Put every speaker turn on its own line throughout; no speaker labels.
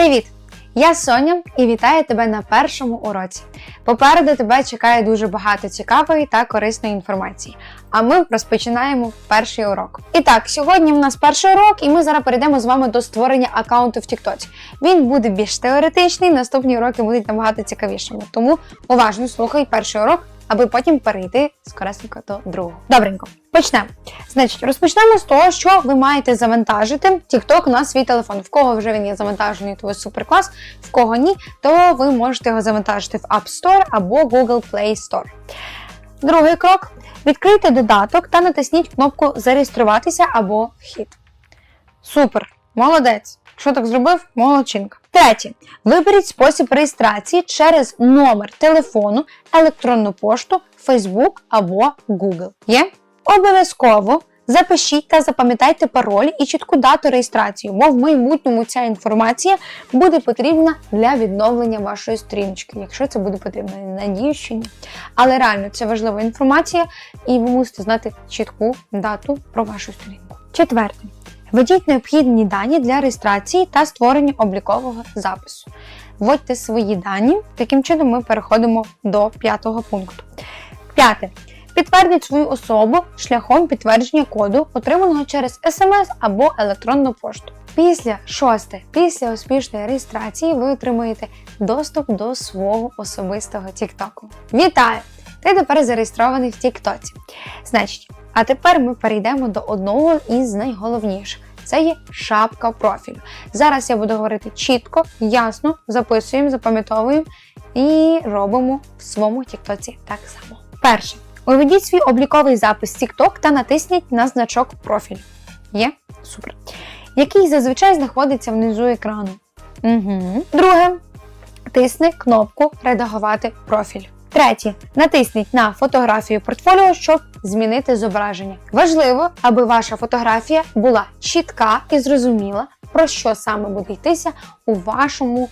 Привіт! Я Соня і вітаю тебе на першому уроці. Попереду тебе чекає дуже багато цікавої та корисної інформації. А ми розпочинаємо перший урок. І так, сьогодні в нас перший урок, і ми зараз перейдемо з вами до створення аккаунту в TikTok. Він буде більш теоретичний, наступні уроки будуть набагато цікавішими. Тому уважно слухай перший урок, аби потім перейти скоресенько до другого. Добренько, почнемо. Значить, розпочнемо з того, що ви маєте завантажити TikTok на свій телефон. В кого вже він є завантажений, то ви супер клас. В кого ні, то ви можете його завантажити в App Store або Google Play Store. Другий крок: відкрийте додаток та натисніть кнопку Зареєструватися або Вхід. Супер! Молодець! Що так зробив? Молодчинка. Третє. Виберіть спосіб реєстрації через номер телефону, електронну пошту, Facebook або Google. Є? Обов'язково запишіть та запам'ятайте пароль і чітку дату реєстрації, бо в майбутньому ця інформація буде потрібна для відновлення вашої сторіночки, якщо це буде потрібно. Надію, що ні. Але реально це важлива інформація, і ви мусите знати чітку дату про вашу сторінку. Четверте. Введіть необхідні дані для реєстрації та створення облікового запису. Вводьте свої дані. Таким чином ми переходимо до п'ятого пункту. П'яте. Підтвердіть свою особу шляхом підтвердження коду, отриманого через смс або електронну пошту. Після шосте, після успішної реєстрації ви отримаєте доступ до свого особистого Тіктоку. Вітаю! Ти тепер зареєстрований в Тіктоці. Значить, а тепер ми перейдемо до одного із найголовніших. Це є шапка профілю. Зараз я буду говорити чітко, ясно, записуємо, запам'ятовуємо і робимо в своєму Тіктоці так само. Перше. Уведіть свій обліковий запис TikTok та натисніть на значок профіль. Є? Супер. Який зазвичай знаходиться внизу екрану. Угу. Друге. Тисни кнопку Редагувати профіль. Третє. Натисніть на фотографію портфоліо, щоб змінити зображення. Важливо, аби ваша фотографія була чітка і зрозуміла, про що саме буде йтися у вашому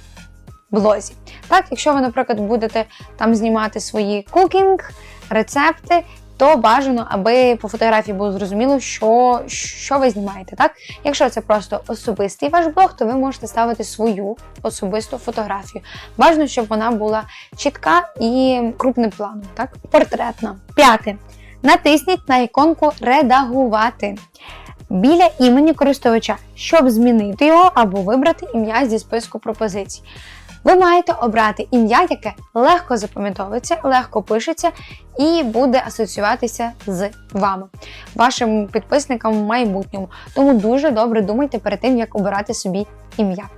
блозі. Так, якщо ви, наприклад, будете там знімати свої кукінг, рецепти, то бажано, аби по фотографії було зрозуміло, що, що ви знімаєте. Так? Якщо це просто особистий ваш блог, то ви можете ставити свою особисту фотографію. Бажано, щоб вона була чітка і крупним планом, так? Портретна. П'яте. Натисніть на іконку Редагувати. Біля імені користувача, щоб змінити його або вибрати ім'я зі списку пропозицій. Ви маєте обрати ім'я, яке легко запам'ятовується, легко пишеться і буде асоціюватися з вами, вашим підписникам в майбутньому. Тому дуже добре думайте перед тим, як обирати собі ім'я.